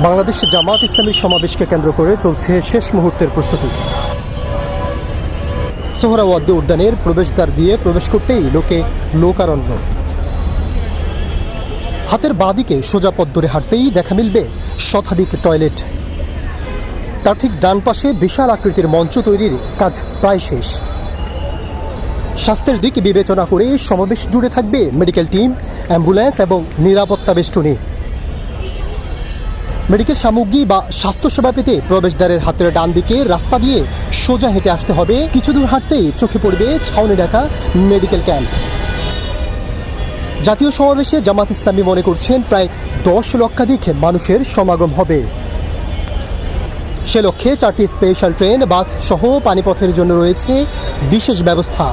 বাংলাদেশ জামাত ইসলামীর সমাবেশকে কেন্দ্র করে চলছে শেষ মুহূর্তের প্রস্তুতি। সোহরাওয়াদ্দি উদ্যানের প্রবেশদ্বার দিয়ে প্রবেশ করতেই লোকে লোকারণ্য। হাতের বাঁদিকে সোজা পথ ধরে হাঁটতেই দেখা মিলবে শতাধিক টয়লেট। তার ঠিক ডান পাশে বিশাল আকৃতির মঞ্চ তৈরির কাজ প্রায় শেষ। স্বাস্থ্যের দিক বিবেচনা করে সমাবেশ জুড়ে থাকবে মেডিকেল টিম, অ্যাম্বুলেন্স এবং নিরাপত্তা বেষ্টনী। মেডিকেল সামগ্রী বা স্বাস্থ্যসেবা পেতে প্রবেশদ্বারের হাতের ডান দিকে রাস্তা দিয়ে সোজা হেঁটে আসতে হবে। কিছু দূর হাঁটতেই চোখে পড়বে ছাউনি ঢাকা মেডিকেল ক্যাম্প। জাতীয় সমাবেশে জামাত ইসলামী মনে করছেন প্রায় দশ লক্ষাধিক মানুষের সমাগম হবে। সে লক্ষ্যে চারটি স্পেশাল ট্রেন, বাস সহ পানিপথের জন্য রয়েছে বিশেষ ব্যবস্থা।